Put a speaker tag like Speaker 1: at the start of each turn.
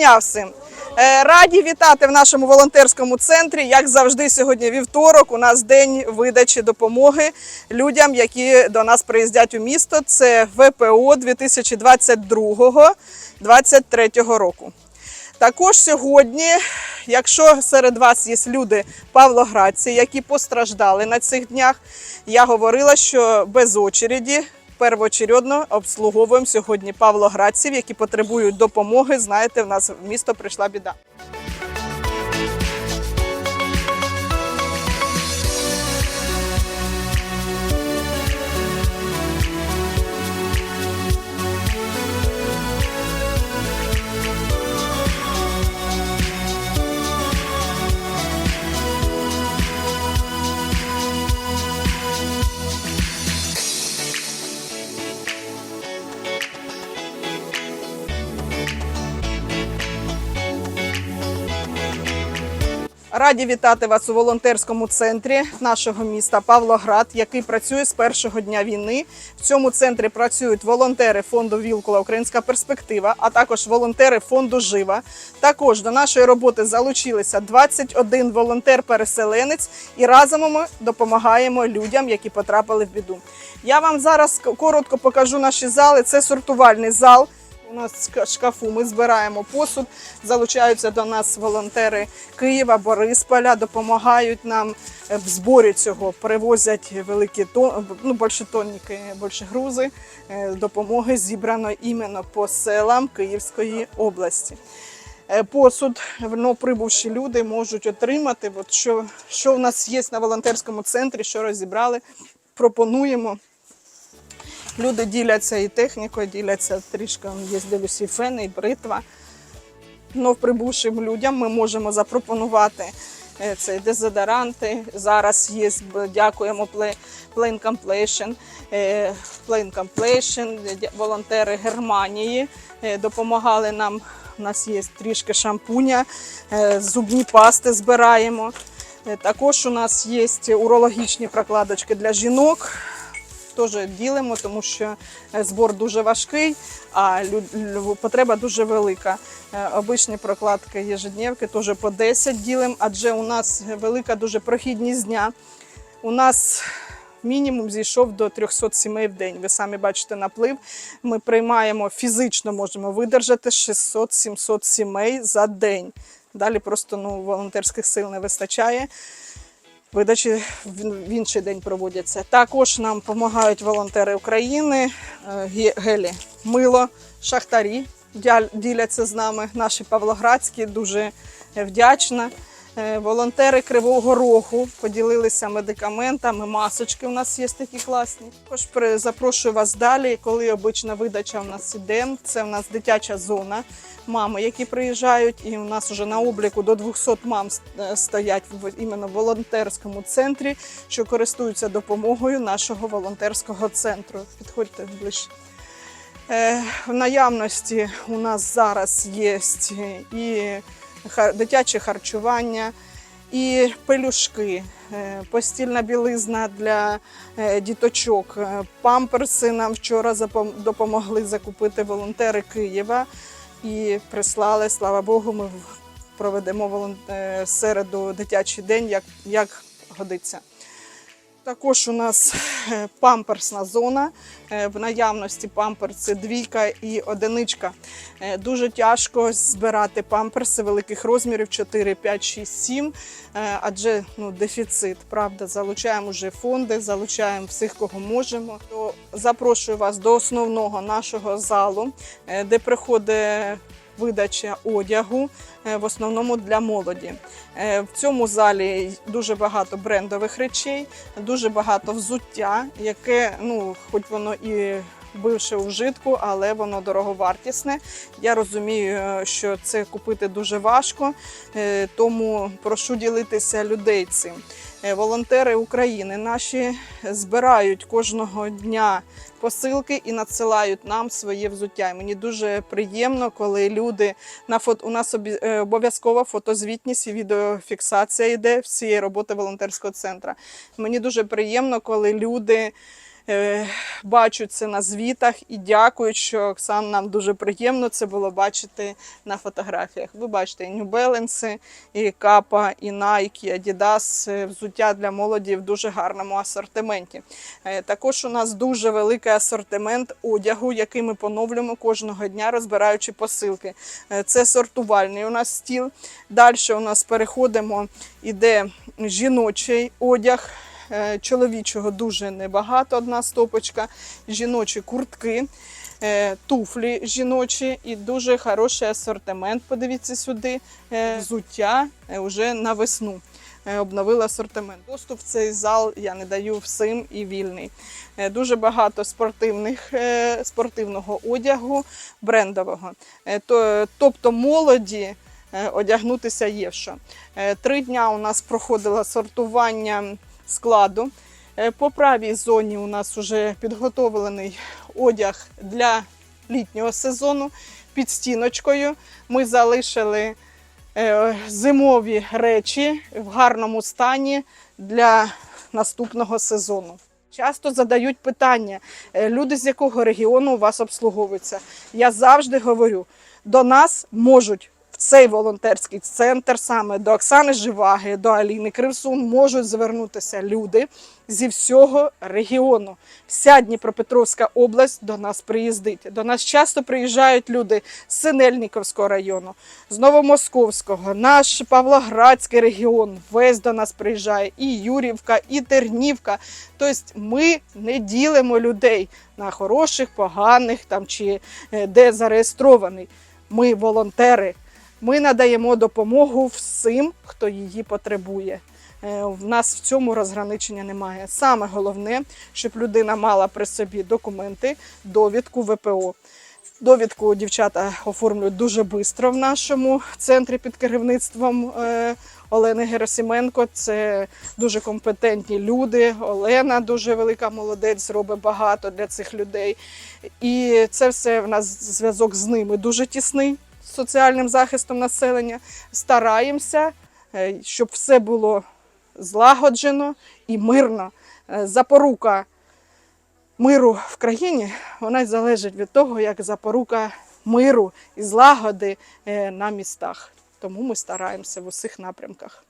Speaker 1: дня всім! Е, Раді вітати в нашому волонтерському центрі. Як завжди, сьогодні вівторок. У нас день видачі допомоги людям, які до нас приїздять у місто. Це ВПО 2022-2023 року. Також сьогодні, якщо серед вас є люди павлоградці, які постраждали на цих днях, я говорила, що без очереді первоочередно обслуговуємо сьогодні павлоградців, які потребують допомоги. Знаєте, в нас в місто прийшла біда. Раді вітати вас у волонтерському центрі нашого міста Павлоград, який працює з першого дня війни. В цьому центрі працюють волонтери фонду Вілкула Українська перспектива, а також волонтери фонду Жива. Також до нашої роботи залучилися 21 волонтер-переселенець, і разом ми допомагаємо людям, які потрапили в біду. Я вам зараз коротко покажу наші зали. Це сортувальний зал. У нас шкафу ми збираємо посуд, залучаються до нас волонтери Києва, Борисполя, допомагають нам е, в зборі цього, привозять великі ну, більше тонніки, більше грузи. Е, Допомоги зібрано іменно по селам Київської області. Е, Посуд ну, прибувші люди можуть отримати. От що, що в нас є на волонтерському центрі, що розібрали, пропонуємо. Люди діляться і технікою, діляться трішки. Є дивлюсь, і і бритва. Но прибувшим людям ми можемо запропонувати е, це дезодоранти. Зараз є, дякуємо Plain Completion, е, Plain Completion, волонтери Германії е, допомагали нам. У нас є трішки шампуня, зубні пасти збираємо. Також у нас є урологічні прокладочки для жінок теж ділимо, тому що е, збор дуже важкий, а потреба дуже велика. Е, Обичні прокладки ежедневки теж по 10 ділимо, адже у нас велика дуже прохідність дня. У нас мінімум зійшов до 300 сімей в день. Ви самі бачите наплив. Ми приймаємо фізично, можемо видержати 600-700 сімей за день. Далі просто ну, волонтерських сил не вистачає. Видачі в інший день проводяться. Також нам допомагають волонтери України, е, гелі, мило, шахтарі діляться з нами. Наші павлоградські дуже вдячна. Е, Волонтери Кривого Рогу поділилися медикаментами, масочки у нас є такі класні. Також запрошую вас далі, коли обична видача у нас іде. Це у нас дитяча зона. Мами, які приїжджають, і у нас вже на обліку до 200 мам е, стоять в іменно волонтерському центрі, що користуються допомогою нашого волонтерського центру. Підходьте ближче. Е, В наявності у нас зараз є і дитяче харчування, і пелюшки, е, постільна білизна для е, діточок, е, памперси нам вчора допомогли закупити волонтери Києва і прислали. Слава Богу, ми проведемо середу дитячий день, як, як годиться. Також у нас е, памперсна зона. Е, В наявності памперси двійка і одиничка. Е, Дуже тяжко збирати памперси великих розмірів 4, 5, 6, 7, е, адже ну, дефіцит. Правда, залучаємо вже фонди, залучаємо всіх, кого можемо. То запрошую вас до основного нашого залу, де приходить видача одягу, е, в основному для молоді. Е, В цьому залі дуже багато брендових речей, дуже багато взуття, яке, ну, хоч воно і бивше у вжитку, але воно дороговартісне. Я розумію, е, що це купити дуже важко, тому прошу ділитися людей цим. Е, Волонтери України наші збирають кожного дня посилки і надсилають нам своє взуття. І мені дуже приємно, коли люди на фото у нас е, обов'язкова фотозвітність і відеофіксація йде всієї роботи волонтерського центру. Мені дуже приємно, коли люди бачу це на звітах і дякую, що Оксан нам дуже приємно це було бачити на фотографіях. Ви бачите і New Balance, і Капа, і Nike, і Adidas, е, взуття для молоді в дуже гарному асортименті. Е, Також у нас дуже великий асортимент одягу, який ми поновлюємо кожного дня, розбираючи посилки. Е, Це сортувальний у нас стіл. Далі у нас переходимо, іде жіночий одяг. Е, Чоловічого дуже небагато, одна стопочка, жіночі куртки, е, туфлі жіночі і дуже хороший асортимент. Подивіться сюди, е, взуття вже на весну. Обновили асортимент. Доступ в цей зал я не даю всім і вільний. Дуже багато спортивних, спортивного одягу, брендового. Тобто молоді одягнутися є що. Три дня у нас проходило сортування складу. Е, По правій зоні у нас вже підготовлений одяг для літнього сезону під стіночкою. Ми залишили е, зимові речі в гарному стані для наступного сезону. Часто задають питання, е, люди з якого регіону у вас обслуговуються. Я завжди говорю, до нас можуть цей волонтерський центр, саме до Оксани Живаги, до Аліни Кривсун, можуть звернутися люди зі всього регіону. Вся Дніпропетровська область до нас приїздить. До нас часто приїжджають люди з Синельниковського району, з Новомосковського, наш Павлоградський регіон. Весь до нас приїжджає і Юрівка, і Тернівка. Тобто ми не ділимо людей на хороших, поганих там чи е, де зареєстрований. Ми волонтери. Ми надаємо допомогу всім, хто її потребує. Е, В нас в цьому розграничення немає. Саме головне, щоб людина мала при собі документи, довідку ВПО. Довідку дівчата оформлюють дуже швидко в нашому центрі під керівництвом е, Олени Герасименко. Це дуже компетентні люди. Олена дуже велика молодець, зробить багато для цих людей. І це все в нас зв'язок з ними дуже тісний соціальним захистом населення. Стараємося, е, щоб все було злагоджено і мирно. Е, Запорука миру в країні вона залежить від того, як запорука миру і злагоди е, на містах. Тому ми стараємося в усіх напрямках.